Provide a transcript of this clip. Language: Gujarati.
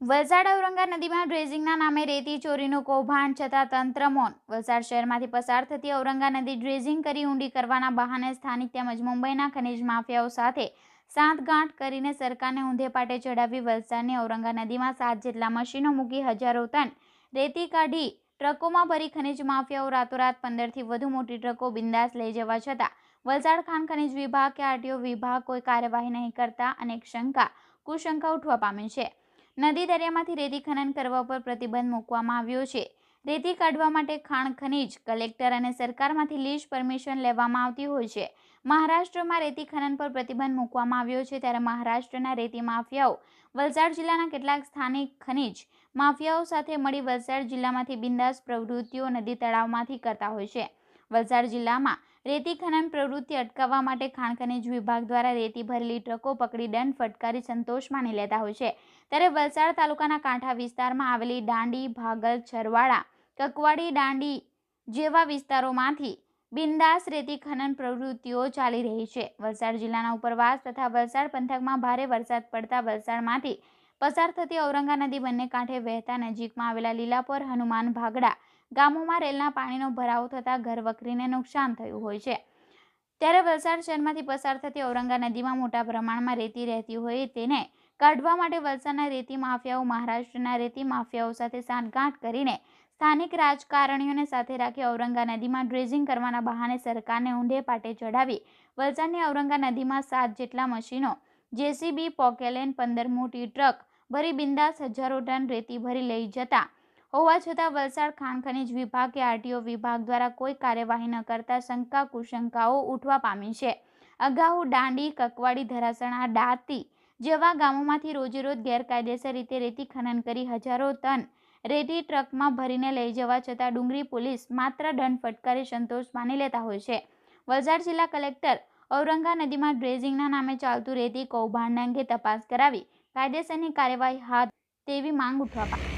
વલસાડ ઔરંગા નદીમાં ડ્રેઝિંગના નામે રેતી ચોરીનું કૌભાંડ છતાં તંત્ર મૌન. વલસાડ શહેરમાંથી પસાર થતી ઔરંગા નદી ડ્રેઝિંગ કરી ઊંડી કરવાના બહાને સ્થાનિક તેમજ મુંબઈના ખનિજ માફિયાઓ સાથે સાંઠગાંઠ કરીને સરકારને ઊંધે પાટે ચડાવી વલસાડની ઔરંગા નદીમાં સાત જેટલા મશીનો મૂકી હજારો ટન રેતી કાઢી ટ્રકોમાં ભરી ખનિજ માફિયાઓ રાતોરાત પંદરથી વધુ મોટી ટ્રકો બિંદાસ લઈ જવા છતાં વલસાડ ખાન ખનિજ વિભાગ કે આરટીઓ વિભાગ કોઈ કાર્યવાહી નહીં કરતા અનેક શંકા, કુશંકા ઉઠવા પામી છે. નદી દરિયામાંથી રેતી ખનન કરવા પર પ્રતિબંધ મૂકવામાં આવ્યો છે. રેતી કાઢવા માટે ખાણ ખનીજ કલેક્ટર અને સરકારમાંથી લીઝ પરમિશન લેવામાં આવતી હોય છે. મહારાષ્ટ્રમાં રેતી ખનન પર પ્રતિબંધ મૂકવામાં આવ્યો છે ત્યારે મહારાષ્ટ્રના રેતી માફિયાઓ વલસાડ જિલ્લાના કેટલાક સ્થાનિક ખનીજ માફિયાઓ સાથે મળી વલસાડ જિલ્લામાંથી બિંદાસ પ્રવૃત્તિઓ નદી તળાવમાંથી કરતા હોય છે. વલસાડ જિલ્લામાં રેતી ખનન પ્રવૃત્તિ અટકાવવા માટે ખાણ ખનીજ વિભાગ દ્વારા રેતી ભરેલી ટ્રકો પકડી દંડ ફટકારી સંતોષ માની લેતા હોય છે. ત્યારે વલસાડ તાલુકાના કાંઠા વિસ્તારમાં આવેલી દાંડી, ભાગલ, છરવાડા, કકવાડી દાંડી જેવા વિસ્તારોમાંથી બિંદાસ રેતી ખનન પ્રવૃત્તિઓ ચાલી રહી છે. વલસાડ જિલ્લાના ઉપરવાસ તથા વલસાડ પંથકમાં ભારે વરસાદ પડતા વલસાડમાંથી પસાર થતી ઔરંગા નદી બંને કાંઠે વહેતા નજીકમાં આવેલા લીલાપોર, હનુમાન, ભાગડા ગામોમાં રેલના પાણીનો ભરાવો થતાં ઘરવકરીને નુકસાન થયું હોય છે. ત્યારે વલસાડ શહેરમાંથી પસાર થતી ઔરંગા નદીમાં મોટા પ્રમાણમાં રેતી રહેતી હોય તેને કાઢવા માટે વલસાડના રેતી માફિયાઓ, મહારાષ્ટ્રના રેતી માફિયાઓ સાથે સાંઠગાંઠ કરીને સ્થાનિક રાજકારણીઓને સાથે રાખી ઔરંગા નદીમાં ડ્રેઝિંગ કરવાના બહાને સરકારને ઊંધે પાટે ચઢાવી વલસાડની ઔરંગા નદીમાં સાત જેટલા મશીનો, જેસીબી, પોકેલેન, પંદર મોટી ટ્રક ભરી બિંદાસ હજારો ટન રેતી ભરી લઈ જતા હોવા છતાં વલસાડ ખાણ ખનીજ વિભાગ કે આરટીઓ વિભાગ દ્વારા કોઈ કાર્યવાહી ન કરતા શંકા કુશંકાઓ ઉઠવા પામી છે. અગાઉ દાંડી, કકવાડી, ધરાસણા ડાતી જેવા ગામોમાંથી રોજેરોજ ગેરકાયદેસર રીતે રેતી ખનન કરી હજારો ટન રેતી ટ્રકમાં ભરીને લઈ જવા છતાં ડુંગરી પોલીસ માત્ર દંડ ફટકારી સંતોષ માની લેતા હોય છે. વલસાડ જિલ્લા કલેક્ટર ઔરંગા નદીમાં ડ્રેઝિંગના નામે ચાલતું રેતી કૌભાંડ અંગે તપાસ કરાવી કાયદેસરની કાર્યવાહી હાથ તેવી માંગ ઉઠવા પામી.